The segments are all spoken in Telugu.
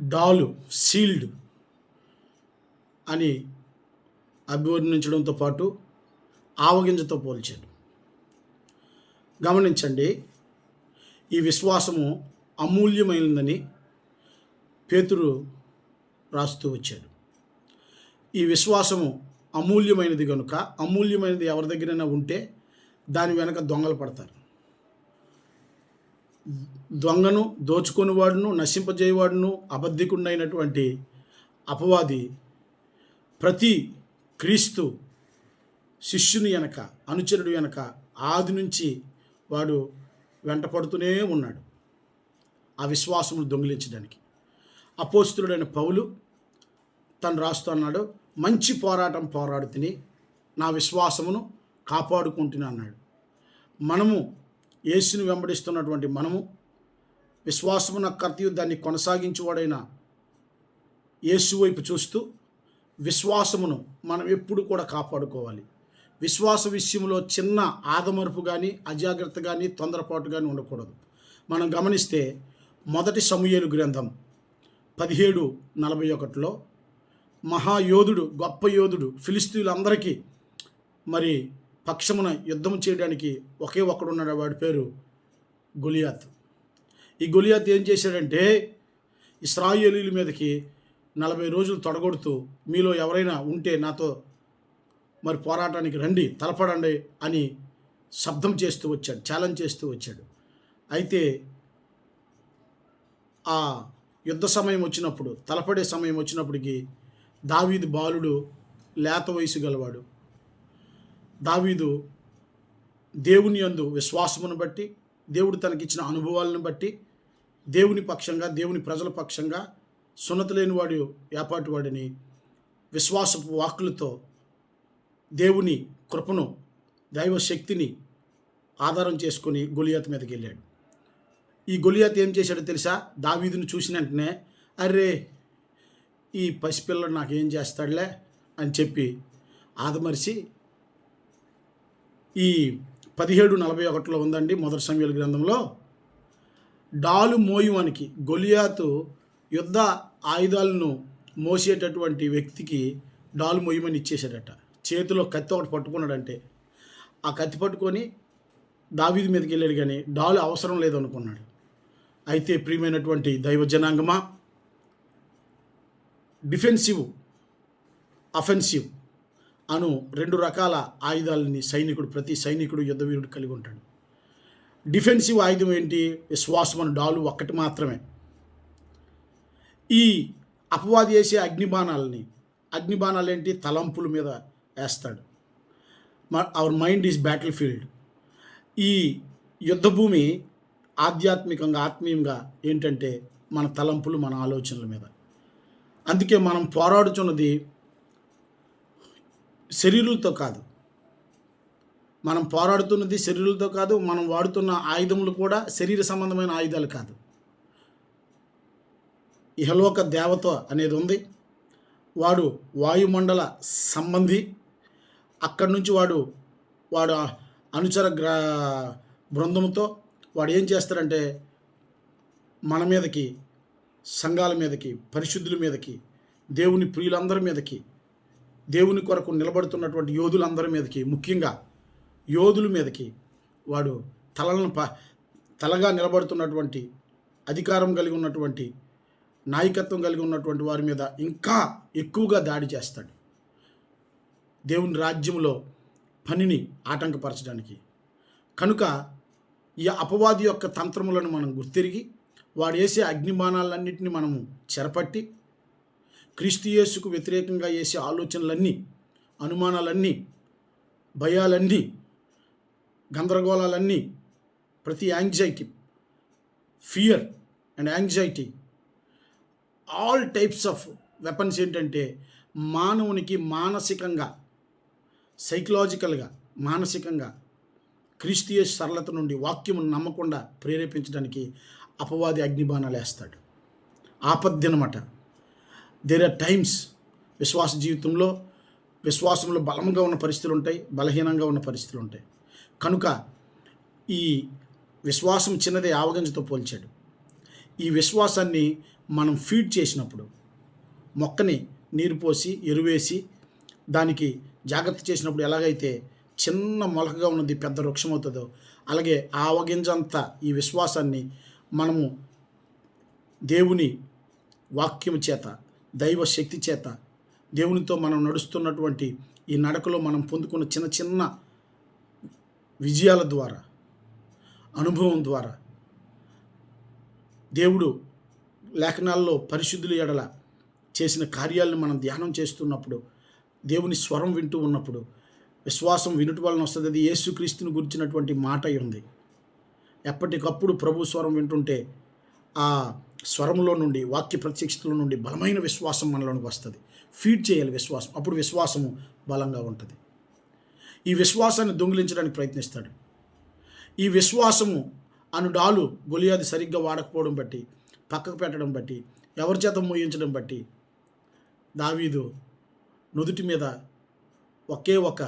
డాలు సీల్డ్ అని అభివర్ణించడంతో పాటు ఆవగింజతో పోల్చాడు గమనించండి ఈ విశ్వాసము అమూల్యమైనదని పేతురు రాస్తూ వచ్చాడు ఈ విశ్వాసము అమూల్యమైనది కనుక అమూల్యమైనది ఎవరి దగ్గరైనా ఉంటే దాని వెనక దొంగలు పడతారు. దొంగను దోచుకొనివాడును నశింపజేయవాడును అబద్ధికుండైనటువంటి అపవాది ప్రతి క్రీస్తు శిష్యుని వెనక అనుచరుడు వెనక ఆది నుంచి వాడు వెంట పడుతూనే ఉన్నాడు ఆ విశ్వాసమును దొంగిలించడానికి. అపోస్తుడైన పౌలు తను రాస్తున్నాడు మంచి పోరాటం పోరాడుతుని నా విశ్వాసమును కాపాడుకుంటున్నా అన్నాడు. మనము యేసును వెంబడిస్తున్నటువంటి మనము విశ్వాసమున కర్తయు దాన్ని కొనసాగించువాడైన యేసు వైపు చూస్తూ విశ్వాసమును మనం ఎప్పుడు కూడా కాపాడుకోవాలి. విశ్వాస విషయంలో చిన్న ఆదమరుపు కానీ అజాగ్రత్త కానీ తొందరపాటు కానీ ఉండకూడదు. మనం గమనిస్తే మొదటి సమూయేలు గ్రంథం పదిహేడు నలభై ఒకటిలో మహాయోధుడు గొప్ప యోధుడు ఫిలిస్తీన్లందరికీ మరి పక్షమున యుద్ధం చేయడానికి ఒకే ఒక్కడు ఉన్నాడు వాడి పేరు గొలియాత్. ఈ గొలియాత్ ఏం చేశాడంటే ఇస్రాయేలీల మీదకి నలభై రోజులు తొడగొడుతూ మీలో ఎవరైనా ఉంటే నాతో మరి పోరాటానికి రండి తలపడండి అని శబ్దం చేస్తూ వచ్చాడు ఛాలెంజ్ చేస్తూ వచ్చాడు. అయితే ఆ యుద్ధ సమయం వచ్చినప్పుడు తలపడే సమయం వచ్చినప్పటికీ దావీదు బాలుడు లేత వయసు గలవాడు. దావీదు దేవుని యందు విశ్వాసమును బట్టి దేవుడు తనకిచ్చిన అనుభవాలను బట్టి దేవుని పక్షంగా దేవుని ప్రజల పక్షంగా సున్నత లేని వాడు ఏపాటి వాడిని విశ్వాసపు వాక్కులతో దేవుని కృపను దైవ శక్తిని ఆధారం చేసుకుని గొలియాత్ మీదకి వెళ్ళాడు. ఈ గొలియాత్ ఏం చేశాడో తెలుసా? దావీదును చూసిన వెంటనే అరే ఈ పసిపిల్లడు నాకేం చేస్తాడులే అని చెప్పి ఆదమరిచి ఈ పదిహేడు నలభై ఒకటిలో ఉందండి మొదటి సమయాల గ్రంథంలో. డాలు మోయువానికి గొలియాతు యుద్ధ ఆయుధాలను మోసేటటువంటి వ్యక్తికి డాలు మోయమని ఇచ్చేశాడట. చేతిలో కత్తి ఒకటి పట్టుకున్నాడంటే. ఆ కత్తి పట్టుకొని దావీది మీదకి వెళ్ళాడు కానీ డాలు అవసరం లేదనుకున్నాడు అయితే ప్రియమైనటువంటి దైవ జనాంగమా డిఫెన్సివ్ అఫెన్సివ్ అను రెండు రకాల ఆయుధాలని సైనికుడు ప్రతి సైనికుడు యుద్ధవీరుడు కలిగి ఉంటాడు. డిఫెన్సివ్ ఆయుధం ఏంటి? విశ్వాసం డాలు ఒక్కటి మాత్రమే. ఈ అపవాది చేసే అగ్నిబాణాలని అగ్నిబాణాలు ఏంటి? తలంపుల మీద వేస్తాడు. Our mind is battle field ఈ యుద్ధభూమి ఆధ్యాత్మికంగా ఆత్మీయంగా ఏంటంటే మన తలంపులు మన ఆలోచనల మీద. అందుకే మనం పోరాడుచున్నది శరీరులతో కాదు. మనం పోరాడుతున్నది శరీరులతో కాదు మనం వాడుతున్న ఆయుధములు కూడా శరీర సంబంధమైన ఆయుధాలు కాదు. ఇహలోక దేవత అనేది ఉంది. వాడు వాయుమండల సంబంధి. అక్కడి నుంచి వాడు వాడు అనుచర గ్రా బృందంతో వాడు ఏం చేస్తారంటే మన మీదకి సంఘాల మీదకి పరిశుద్ధుల మీదకి దేవుని ప్రియులందరి మీదకి దేవుని కొరకు నిలబడుతున్నటువంటి యోధులందరి మీదకి ముఖ్యంగా యోధుల మీదకి వాడు తలలను ప తలగా నిలబడుతున్నటువంటి అధికారం కలిగి ఉన్నటువంటి నాయకత్వం కలిగి ఉన్నటువంటి వారి మీద ఇంకా ఎక్కువగా దాడి చేస్తాడు. దేవుని రాజ్యంలో పనిని ఆటంకపరచడానికి. కనుక ఈ అపవాది యొక్క తంత్రములను మనం గుర్తిరిగి వాడు వేసే అగ్నిబాణాలన్నింటినీ మనము చెరపట్టి క్రీస్తుయేసుకు వ్యతిరేకంగా వేసే ఆలోచనలన్నీ అనుమానాలన్నీ భయాలన్నీ గందరగోళాలన్నీ ప్రతి anxiety fear and anxiety all types of weapons ఏంటంటే మానవునికి మానసికంగా సైకలాజికల్గా మానసికంగా క్రీస్తీయ సరళత నుండి వాక్యమును నమ్మకుండా ప్రేరేపించడానికి అపవాది అగ్నిబాణాలు వేస్తాడు. ఆపద్దనమాట. దేర్ ఆర్ టైమ్స్ విశ్వాస జీవితంలో విశ్వాసంలో బలంగా ఉన్న పరిస్థితులు ఉంటాయి బలహీనంగా ఉన్న పరిస్థితులు ఉంటాయి. కనుక ఈ విశ్వాసం చిన్నదే ఆవగంజతో పోల్చాడు. ఈ విశ్వాసాన్ని మనం ఫీడ్ చేసినప్పుడు మొక్కని నీరు పోసి ఎరువేసి దానికి జాగ్రత్త చేసినప్పుడు ఎలాగైతే చిన్న మొలకగా ఉన్నది పెద్ద వృక్షం అవుతుందో అలాగే ఆవగింజంతా ఈ విశ్వాసాన్ని మనము దేవుని వాక్యము చేత దైవ శక్తి చేత దేవునితో మనం నడుస్తున్నటువంటి ఈ నడకలో మనం పొందుకున్న చిన్న చిన్న విజయాల ద్వారా అనుభవం ద్వారా దేవుడు లేఖనాల్లో పరిశుద్ధులు ఎడల చేసిన కార్యాలను మనం ధ్యానం చేస్తున్నప్పుడు దేవుని స్వరం వింటూ ఉన్నప్పుడు విశ్వాసం వినుట వలన వస్తుంది. అది యేసుక్రీస్తుని గురించినటువంటి మాట ఉంది. ఎప్పటికప్పుడు ప్రభు స్వరం వింటుంటే ఆ స్వరంలో నుండి వాక్య ప్రత్యక్షతలో నుండి బలమైన విశ్వాసం మనలోనికి వస్తుంది. ఫీడ్ చేయాలి విశ్వాసం. అప్పుడు విశ్వాసము బలంగా ఉంటుంది. ఈ విశ్వాసాన్ని దొంగిలించడానికి ప్రయత్నిస్తాడు. ఈ విశ్వాసము అను డాలు గొలియాది సరిగ్గా వాడకపోవడం బట్టి పక్కకు పెట్టడం బట్టి ఎవరి చేత మోయించడం బట్టి దావీదు నుదుటి మీద ఒకే ఒక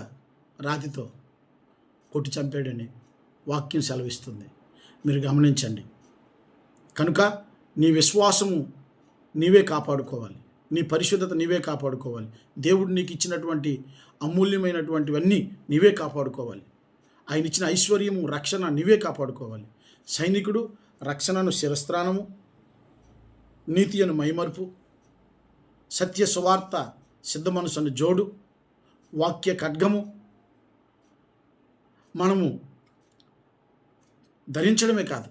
రాతితో కొట్టి చంపాడని వాక్యం సెలవిస్తుంది. మీరు గమనించండి. కనుక నీ విశ్వాసము నీవే కాపాడుకోవాలి. నీ పరిశుద్ధత నీవే కాపాడుకోవాలి. దేవుడు నీకు ఇచ్చినటువంటి అమూల్యమైనటువంటివన్నీ నీవే కాపాడుకోవాలి. ఆయన ఇచ్చిన ఐశ్వర్యము రక్షణ నీవే కాపాడుకోవాలి. సైనికుడు రక్షణను శిరస్త్రాణము నీతి అను మైమరుపు సత్య సువార్త సిద్ధ మనసును జోడు వాక్య ఖడ్గము మనము ధరించడమే కాదు.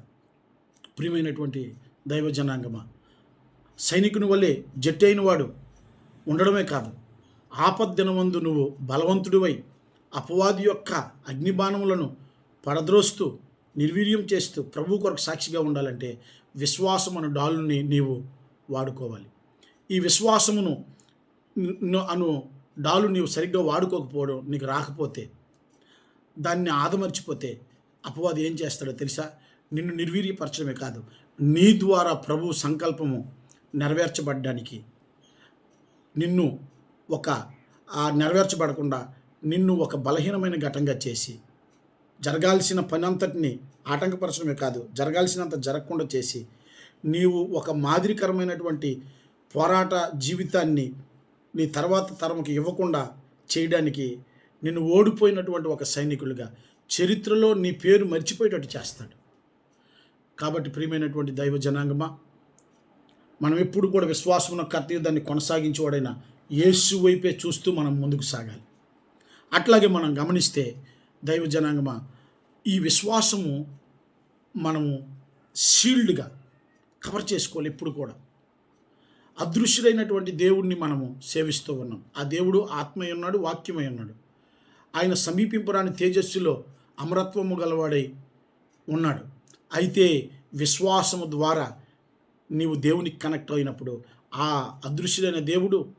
ప్రియమైనటువంటి దైవజనాంగమా. సైనికుని వల్లే జట్టైన వాడు ఉండడమే కాదు ఆపద్దినమందు నువ్వు బలవంతుడివై అపవాది యొక్క అగ్నిబాణములను పడద్రోస్తూ నిర్వీర్యం చేస్తూ ప్రభు కొరకు సాక్షిగా ఉండాలంటే విశ్వాసం అను డాలుని నీవు వాడుకోవాలి. ఈ విశ్వాసమును అను డాలు నీవు సరిగ్గా వాడుకోకపోవడం నీకు రాకపోతే దాన్ని ఆదమర్చిపోతే అపవాది ఏం చేస్తాడో తెలుసా? నిన్ను నిర్వీర్యపరచడమే కాదు నీ ద్వారా ప్రభు సంకల్పము నెరవేర్చబడ్డానికి. నిన్ను ఒక ఆ నెరవేర్చబడకుండా నిన్ను ఒక బలహీనమైన ఘటంగా చేసి జరగాల్సిన పని అంతటిని ఆటంకపరచడమే కాదు జరగాల్సినంత జరగకుండా చేసి నీవు ఒక మాదిరికరమైనటువంటి పోరాట జీవితాన్ని నీ తర్వాత తరంకి ఇవ్వకుండా చేయడానికి నిన్ను ఓడిపోయినటువంటి ఒక సైనికులుగా చరిత్రలో నీ పేరు మర్చిపోయేటట్టు చేస్తాడు. కాబట్టి ప్రియమైనటువంటి దైవ జనాంగమా మనం ఎప్పుడు కూడా విశ్వాసం కర్తయ్య దాన్ని కొనసాగించేవాడైనా యేసు వైపే చూస్తూ మనం ముందుకు సాగాలి. అట్లాగే మనం గమనిస్తే దైవ జనాంగమా ఈ విశ్వాసము మనము షీల్డ్గా కవర్ చేసుకోవాలి ఎప్పుడు కూడా. అదృశ్యుడైనటువంటి దేవుణ్ణి మనము సేవిస్తూ ఉన్నాం. ఆ దేవుడు ఆత్మయ ఉన్నాడు వాక్యమై ఉన్నాడు. ఆయన సమీపింపరాని తేజస్సులో అమరత్వము గలవాడై ఉన్నాడు. అయితే విశ్వాసము ద్వారా నీవు దేవునికి కనెక్ట్ అయినప్పుడు ఆ అదృశ్యుడైన దేవుడు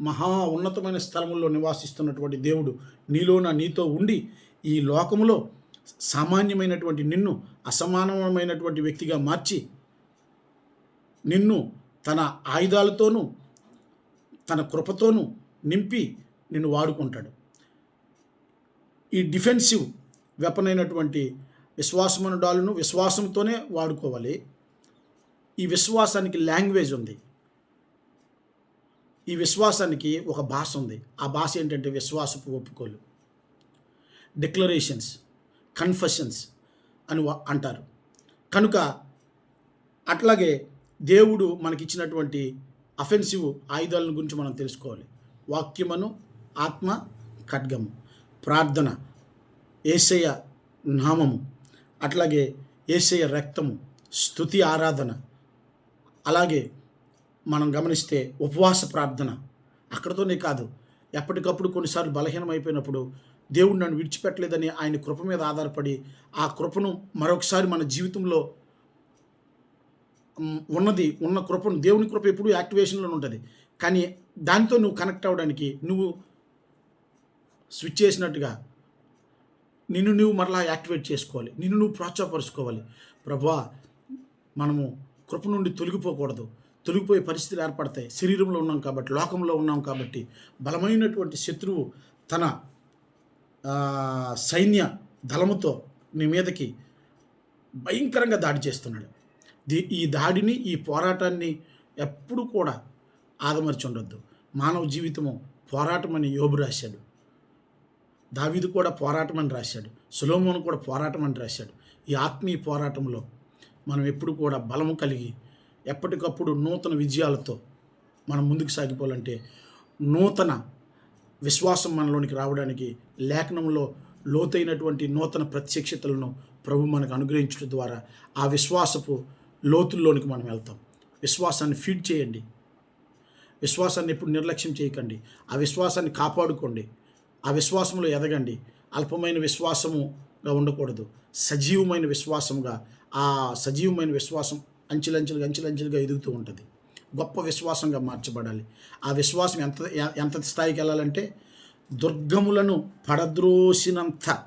మహా ఉన్నతమైన స్థలముల్లో నివాసిస్తున్నటువంటి దేవుడు నీలోన నీతో ఉండి ఈ లోకములో సామాన్యమైనటువంటి నిన్ను అసమానమైనటువంటి వ్యక్తిగా మార్చి నిన్ను తన ఆయుధాలతోనూ తన కృపతోనూ నింపి నిన్ను వాడుకుంటాడు. ఈ డిఫెన్సివ్ వెపన్ అయినటువంటి విశ్వాసమైన డాలును విశ్వాసంతోనే వాడుకోవాలి. ఈ విశ్వాసానికి లాంగ్వేజ్ ఉంది. ఈ విశ్వాసానికి ఒక భాష ఉంది. ఆ భాష ఏంటంటే విశ్వాసపు ఒప్పుకోలు. డిక్లరేషన్స్ కన్ఫెషన్స్ అని అంటారు. కనుక అట్లాగే దేవుడు మనకిచ్చినటువంటి అఫెన్సివ్ ఆయుధాలను గురించి మనం తెలుసుకోవాలి. వాక్యమను ఆత్మ ఖడ్గము ప్రార్థన ఏసయ్య నామము. అట్లాగే ఏసయ్య రక్తము స్థుతి ఆరాధన అలాగే మనం గమనిస్తే ఉపవాస ప్రార్థన. అక్కడతోనే కాదు ఎప్పటికప్పుడు కొన్నిసార్లు బలహీనం అయిపోయినప్పుడు దేవుడు నన్ను విడిచిపెట్టలేదని ఆయన కృప మీద ఆధారపడి ఆ కృపను మరొకసారి మన జీవితంలో ఉన్నది ఉన్న కృపను దేవుని కృప ఎప్పుడు యాక్టివేషన్లో ఉంటుంది. కానీ దాంతో నువ్వు కనెక్ట్ అవ్వడానికి నువ్వు స్విచ్ చేసినట్టుగా నిన్ను నువ్వు మరలా యాక్టివేట్ చేసుకోవాలి. నిన్ను నువ్వు ప్రోత్సాహపరుచుకోవాలి. ప్రభా మనము కృప నుండి తొలగిపోకూడదు. తొలగిపోయే పరిస్థితులు ఏర్పడతాయి. శరీరంలో ఉన్నాం కాబట్టి లోకంలో ఉన్నాం కాబట్టి బలమైనటువంటి శత్రువు తన సైన్య దళముతో నీ మీదకి భయంకరంగా దాడి చేస్తున్నాడు. దీ ఈ దాడిని ఈ పోరాటాన్ని ఎప్పుడు కూడా ఆదమర్చి ఉండొద్దు. మానవ జీవితము పోరాటం అని యోబు రాశాడు. దావీదు కూడా పోరాటం అని రాశాడు. సులోమోను కూడా పోరాటం అని రాశాడు. ఈ ఆత్మీయ పోరాటంలో మనం ఎప్పుడు కూడా బలము కలిగి ఎప్పటికప్పుడు నూతన విజయాలతో మనం ముందుకు సాగిపోవాలంటే నూతన విశ్వాసం మనలోనికి రావడానికి లేఖనంలో లోతైనటువంటి నూతన ప్రత్యక్షతలను ప్రభు మనకు అనుగ్రహించడం ద్వారా ఆ విశ్వాసపు లోతుల్లోనికి మనం వెళ్తాం. విశ్వాసాన్ని ఫీడ్ చేయండి. విశ్వాసాన్ని ఎప్పుడు నిర్లక్ష్యం చేయకండి. ఆ విశ్వాసాన్ని కాపాడుకోండి. ఆ విశ్వాసంలో ఎదగండి. అల్పమైన విశ్వాసముగా ఉండకూడదు. సజీవమైన విశ్వాసముగా ఆ సజీవమైన విశ్వాసం అంచెలంచెలుగా అంచెలంచెలుగా ఎదుగుతూ ఉంటుంది. గొప్ప విశ్వాసంగా మార్చబడాలి. ఆ విశ్వాసం ఎంత ఎంత స్థాయికి వెళ్ళాలంటే దుర్గములను పడద్రోసినంత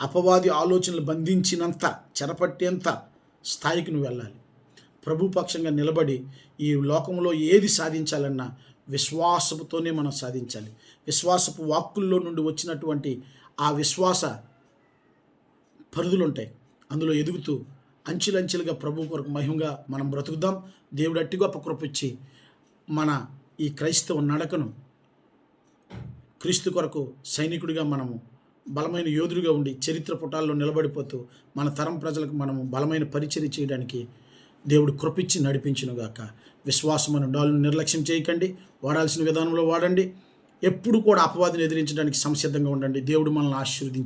అపవాది ఆలోచనలు బంధించినంత చెరపట్టేంత స్థాయికి నువ్వు వెళ్ళాలి. ప్రభుపక్షంగా నిలబడి ఈ లోకంలో ఏది సాధించాలన్నా విశ్వాసముతోనే మనం సాధించాలి. విశ్వాసపు వాక్కుల్లో నుండి వచ్చినటువంటి ఆ విశ్వాస పరిధులు ఉంటాయి అందులో ఎదుగుతూ అంచులంచెలుగా ప్రభు కొరకు మహిమగా మనం బ్రతుకుదాం. దేవుడు అట్టి గొప్ప కృపిచ్చి మన ఈ క్రైస్తవ నడకను క్రీస్తు కొరకు సైనికుడిగా మనము బలమైన యోధుడిగా ఉండి చరిత్ర పుటాల్లో నిలబడిపోతూ మన తరం ప్రజలకు మనము బలమైన పరిచయం చేయడానికి దేవుడు కృపిచ్చి నడిపించునుగాక. విశ్వాసం అనే నిర్లక్ష్యం చేయకండి. వాడాల్సిన విధానంలో వాడండి. ఎప్పుడు కూడా అపవాదిని ఎదిరించడానికి సంసిద్ధంగా ఉండండి. దేవుడు మనల్ని ఆశీర్వదించి